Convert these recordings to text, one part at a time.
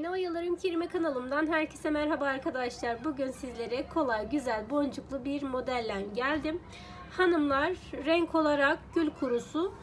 Yine Oyalarım Kerime kanalımdan herkese merhaba arkadaşlar. Bugün sizlere kolay, güzel, boncuklu bir modelle geldim. Hanımlar renk olarak gül kurusu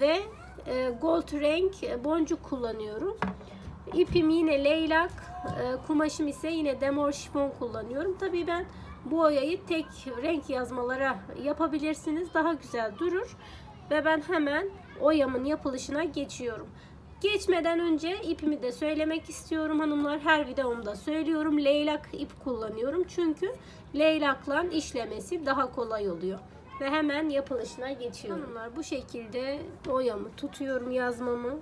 ve e, gold renk boncuk kullanıyorum. İpim yine leylak, e, kumaşım ise yine demor şifon kullanıyorum. Tabii ben bu oyayı tek renk yazmalara yapabilirsiniz. Daha güzel durur. Ve ben hemen oyamın yapılışına geçiyorum. Geçmeden önce ipimi de söylemek istiyorum hanımlar. Her videomda söylüyorum. Leylak ip kullanıyorum. Çünkü leylakla işlemesi daha kolay oluyor. Ve hemen yapılışına geçiyorum. Hanımlar bu şekilde oyamı tutuyorum yazmamı.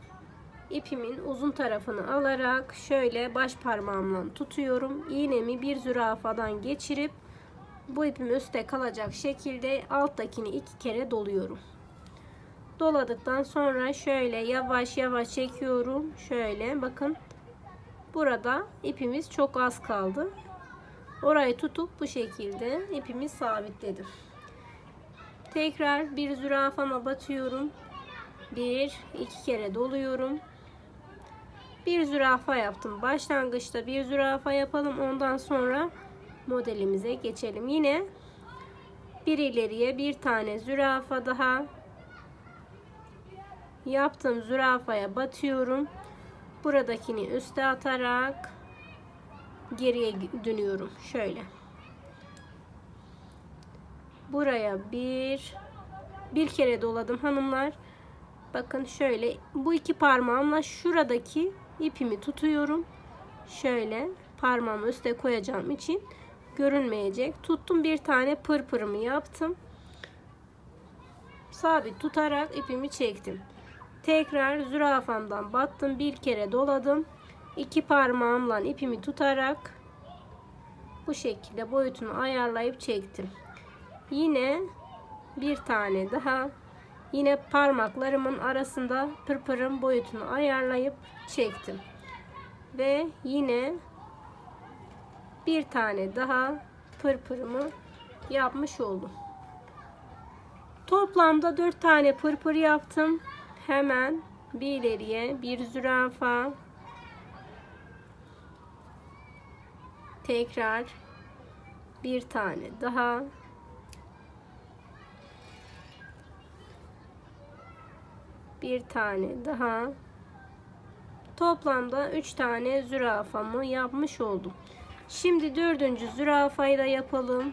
İpimin uzun tarafını alarak şöyle baş parmağımla tutuyorum. İğnemi bir zürafadan geçirip bu ipim üstte kalacak şekilde alttakini iki kere doluyorum. Doladıktan sonra şöyle yavaş yavaş çekiyorum. Şöyle bakın. Burada ipimiz çok az kaldı. Orayı tutup bu şekilde ipimi sabitledim. Tekrar bir zürafama batıyorum. Bir, iki kere doluyorum. Bir zürafa yaptım. Başlangıçta bir zürafa yapalım. Ondan sonra modelimize geçelim. Yine bir ileriye bir tane zürafa daha yaptığım zürafaya batıyorum. Buradakini üste atarak geriye dönüyorum. Şöyle. Buraya bir bir kere doladım hanımlar. Bakın şöyle bu iki parmağımla şuradaki ipimi tutuyorum. Şöyle parmağımı üste koyacağım için görünmeyecek. Tuttum bir tane pırpırımı yaptım. Sabit tutarak ipimi çektim. Tekrar zürafamdan battım. Bir kere doladım. İki parmağımla ipimi tutarak bu şekilde boyutunu ayarlayıp çektim. Yine bir tane daha yine parmaklarımın arasında pırpırın boyutunu ayarlayıp çektim. Ve yine bir tane daha pırpırımı yapmış oldum. Toplamda 4 tane pırpır yaptım. Hemen bir ileriye bir zürafa. Tekrar bir tane daha. Bir tane daha. Toplamda 3 tane zürafamı yapmış oldum. Şimdi dördüncü zürafayı da yapalım.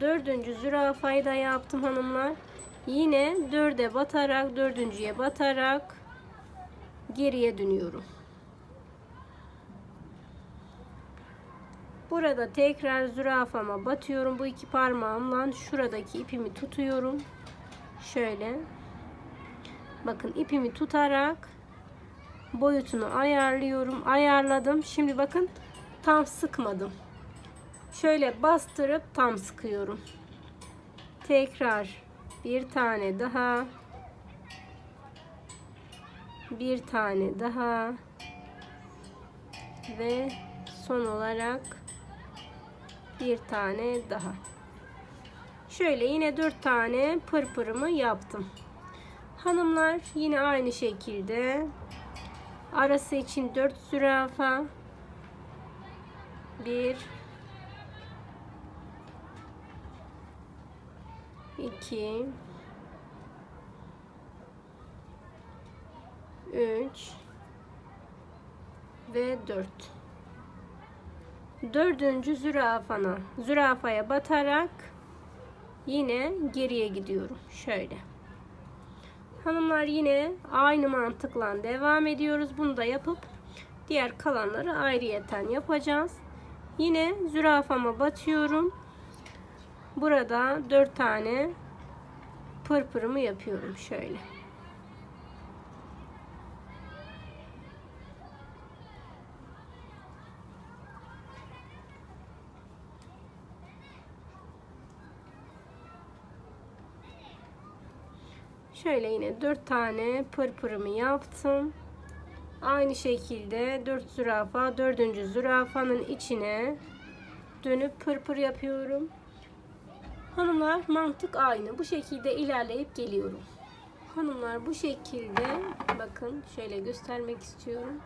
Dördüncü zürafayı da yaptım hanımlar. Yine dörde batarak dördüncüye batarak geriye dönüyorum. Burada tekrar zürafama batıyorum. Bu iki parmağımla şuradaki ipimi tutuyorum. Şöyle. Bakın ipimi tutarak boyutunu ayarlıyorum. Ayarladım. Şimdi bakın tam sıkmadım. Şöyle bastırıp tam sıkıyorum. Tekrar bir tane daha. Bir tane daha. Ve son olarak bir tane daha. Şöyle yine dört tane pırpırımı yaptım. Hanımlar yine aynı şekilde arası için dört zürafa bir 2 3 ve 4 dördüncü zürafana. Zürafaya batarak yine geriye gidiyorum. Şöyle. Hanımlar yine aynı mantıkla devam ediyoruz. Bunu da yapıp diğer kalanları ayrıyeten yapacağız. Yine zürafama batıyorum Burada 4 tane pırpırımı yapıyorum şöyle. Şöyle yine 4 tane pırpırımı yaptım. Aynı şekilde 4 zürafa, 4. zürafanın içine dönüp pırpır yapıyorum. Hanımlar mantık aynı. Bu şekilde ilerleyip geliyorum. Hanımlar bu şekilde bakın şöyle göstermek istiyorum.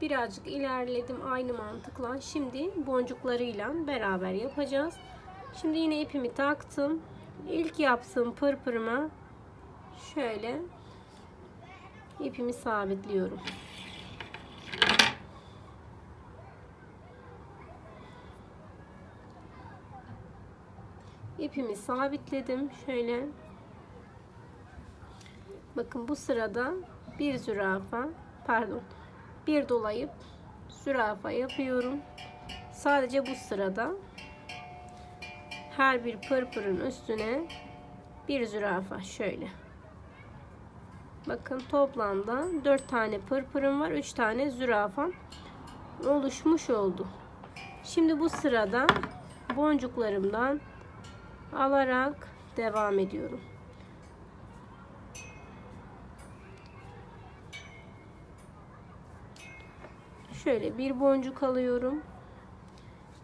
Birazcık ilerledim aynı mantıkla. Şimdi boncuklarıyla beraber yapacağız. Şimdi yine ipimi taktım. İlk yaptığım pırpırıma şöyle ipimi sabitliyorum. İpimi sabitledim. Şöyle bakın bu sırada bir zürafa pardon bir dolayıp zürafa yapıyorum. Sadece bu sırada her bir pırpırın üstüne bir zürafa şöyle. Bakın toplamda 4 tane pırpırım var. 3 tane zürafam oluşmuş oldu. Şimdi bu sırada boncuklarımdan alarak devam ediyorum. Şöyle bir boncuk alıyorum.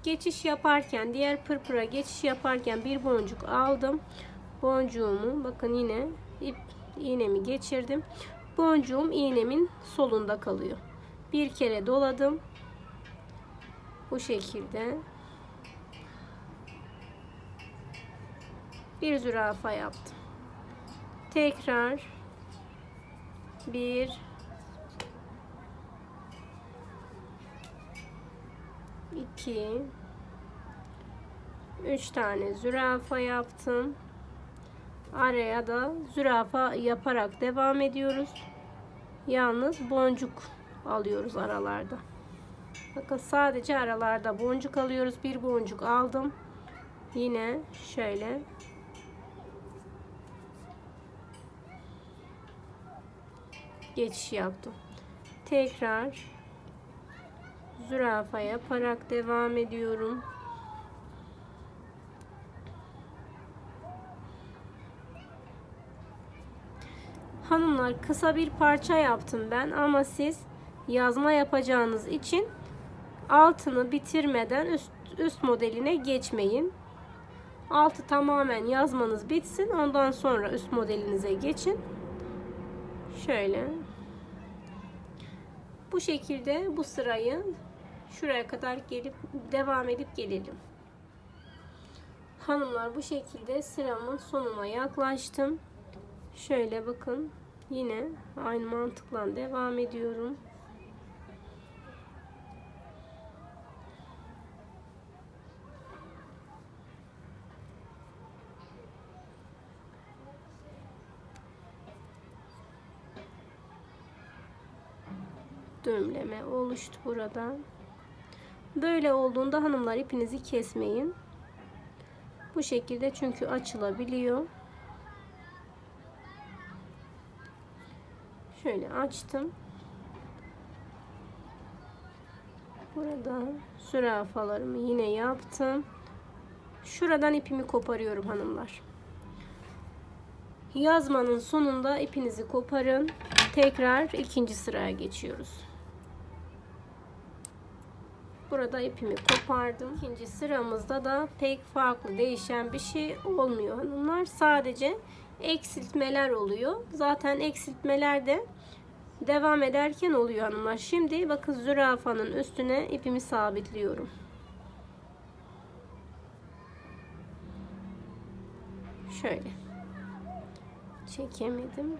Geçiş yaparken diğer pırpıra geçiş yaparken bir boncuk aldım. Boncuğumu bakın yine ip iğnemi geçirdim. Boncuğum iğnemin solunda kalıyor. Bir kere doladım. Bu şekilde bir zürafa yaptım. Tekrar bir iki üç tane zürafa yaptım. Araya da zürafa yaparak devam ediyoruz. Yalnız boncuk alıyoruz aralarda. Bakın sadece aralarda boncuk alıyoruz. Bir boncuk aldım. Yine şöyle geçiş yaptım. Tekrar zürafa yaparak devam ediyorum. Hanımlar kısa bir parça yaptım ben ama siz yazma yapacağınız için altını bitirmeden üst, üst modeline geçmeyin. Altı tamamen yazmanız bitsin. Ondan sonra üst modelinize geçin. Şöyle. Bu şekilde bu sırayı şuraya kadar gelip devam edip gelelim. Hanımlar bu şekilde sıramın sonuna yaklaştım. Şöyle bakın. Yine aynı mantıkla devam ediyorum. Düğümleme oluştu burada. Böyle olduğunda hanımlar ipinizi kesmeyin. Bu şekilde çünkü açılabiliyor. Şöyle açtım. Burada zürafalarımı yine yaptım. Şuradan ipimi koparıyorum hanımlar. Yazmanın sonunda ipinizi koparın. Tekrar ikinci sıraya geçiyoruz. Burada ipimi kopardım. İkinci sıramızda da pek farklı değişen bir şey olmuyor hanımlar. Sadece eksiltmeler oluyor. Zaten eksiltmeler de devam ederken oluyor hanımlar. Şimdi bakın zürafanın üstüne ipimi sabitliyorum. Şöyle. Çekemedim.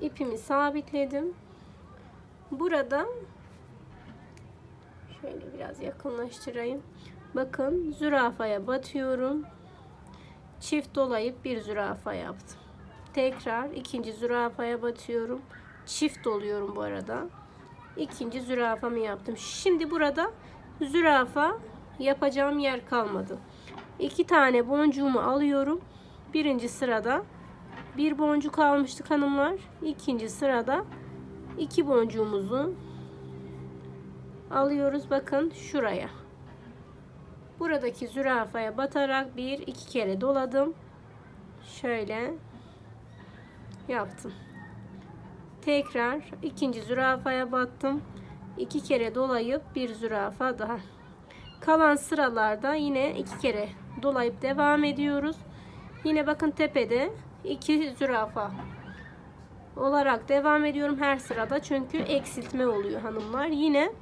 İpimi sabitledim. Burada şöyle biraz yakınlaştırayım. Bakın zürafaya batıyorum. Çift dolayıp bir zürafa yaptım. Tekrar ikinci zürafaya batıyorum. Çift doluyorum bu arada. İkinci zürafamı yaptım. Şimdi burada zürafa yapacağım yer kalmadı. İki tane boncuğumu alıyorum. Birinci sırada bir boncuk almıştık hanımlar. İkinci sırada iki boncuğumuzu alıyoruz. Bakın şuraya. Buradaki zürafaya batarak bir iki kere doladım. Şöyle yaptım. Tekrar ikinci zürafaya battım. iki kere dolayıp bir zürafa daha. Kalan sıralarda yine iki kere dolayıp devam ediyoruz. Yine bakın tepede iki zürafa olarak devam ediyorum her sırada. Çünkü eksiltme oluyor hanımlar. Yine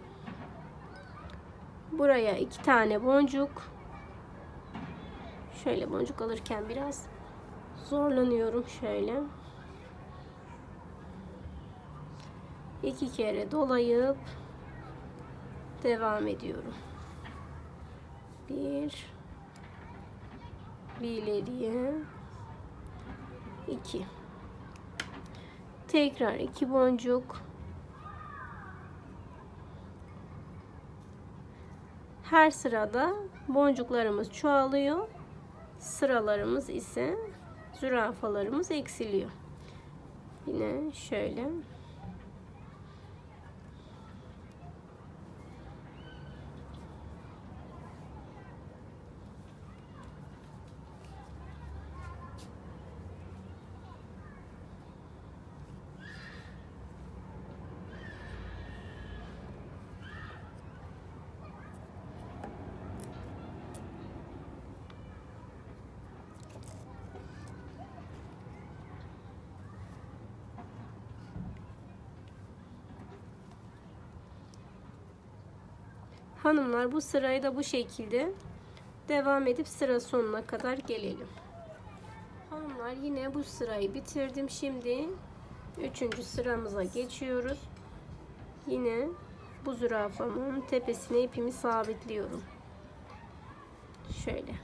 buraya iki tane boncuk. Şöyle boncuk alırken biraz zorlanıyorum. Şöyle iki kere dolayıp devam ediyorum. Bir bir ileriye iki. Tekrar iki boncuk. Her sırada boncuklarımız çoğalıyor. Sıralarımız ise zürafalarımız eksiliyor. Yine şöyle Hanımlar bu sırayı da bu şekilde devam edip sıra sonuna kadar gelelim. Hanımlar yine bu sırayı bitirdim. Şimdi üçüncü sıramıza geçiyoruz. Yine bu zürafamın tepesine ipimi sabitliyorum. Şöyle.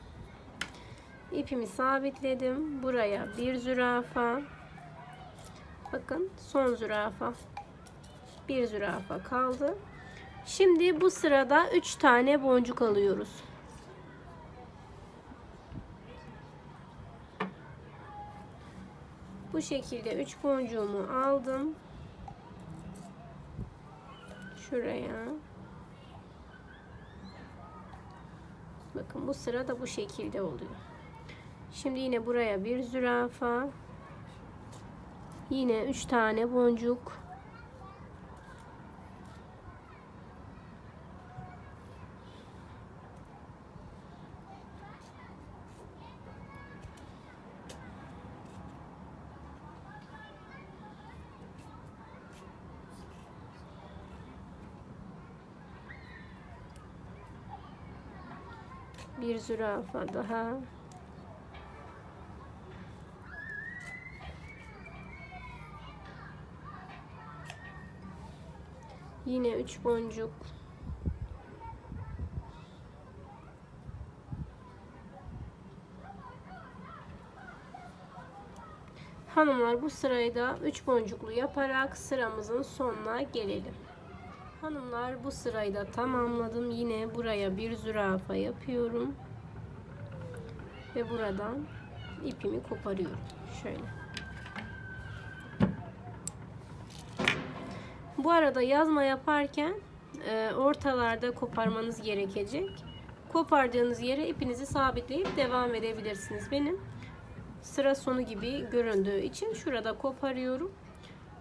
İpimi sabitledim. Buraya bir zürafa. Bakın son zürafa. Bir zürafa kaldı. Şimdi bu sırada 3 tane boncuk alıyoruz. Bu şekilde 3 boncuğumu aldım. Şuraya. Bakın bu sırada bu şekilde oluyor. Şimdi yine buraya bir zürafa. Yine 3 tane boncuk. Bir zürafa daha. Yine üç boncuk. Hanımlar bu sırayı da 3 boncuklu yaparak sıramızın sonuna gelelim. Hanımlar bu sırayı da tamamladım. Yine buraya bir zürafa yapıyorum. Ve buradan ipimi koparıyorum. Şöyle. Bu arada yazma yaparken e, ortalarda koparmanız gerekecek. Kopardığınız yere ipinizi sabitleyip devam edebilirsiniz. Benim sıra sonu gibi göründüğü için şurada koparıyorum.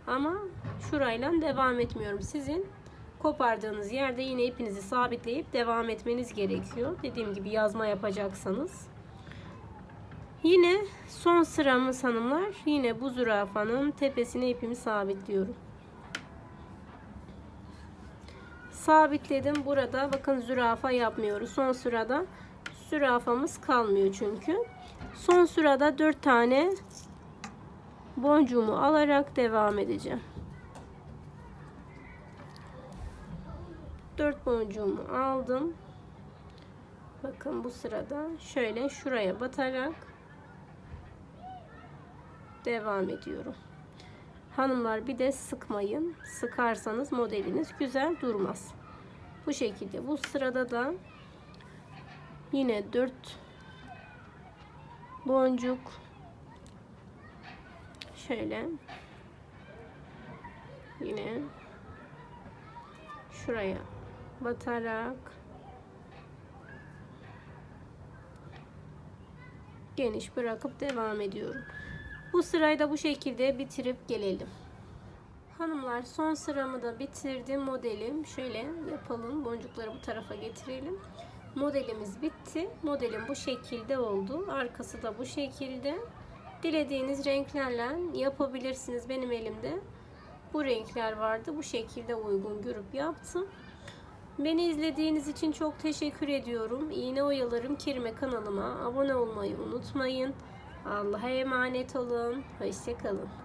Ama şurayla devam etmiyorum. Sizin kopardığınız yerde yine ipinizi sabitleyip devam etmeniz gerekiyor. Dediğim gibi yazma yapacaksanız. Yine son sıramız hanımlar. Yine bu zürafanın tepesine ipimi sabitliyorum. Sabitledim. Burada bakın zürafa yapmıyoruz. Son sırada zürafamız kalmıyor çünkü. Son sırada 4 tane boncuğumu alarak devam edeceğim. 4 boncuğumu aldım. Bakın bu sırada şöyle şuraya batarak devam ediyorum. Hanımlar bir de sıkmayın. Sıkarsanız modeliniz güzel durmaz. Bu şekilde bu sırada da yine 4 boncuk şöyle yine şuraya batarak geniş bırakıp devam ediyorum. Bu sırayı da bu şekilde bitirip gelelim. Hanımlar son sıramı da bitirdim modelim. Şöyle yapalım. Boncukları bu tarafa getirelim. Modelimiz bitti. Modelim bu şekilde oldu. Arkası da bu şekilde. Dilediğiniz renklerle yapabilirsiniz. Benim elimde bu renkler vardı. Bu şekilde uygun görüp yaptım. Beni izlediğiniz için çok teşekkür ediyorum. İğne oyalarım Kerime kanalıma abone olmayı unutmayın. Allah'a emanet olun. Hoşçakalın.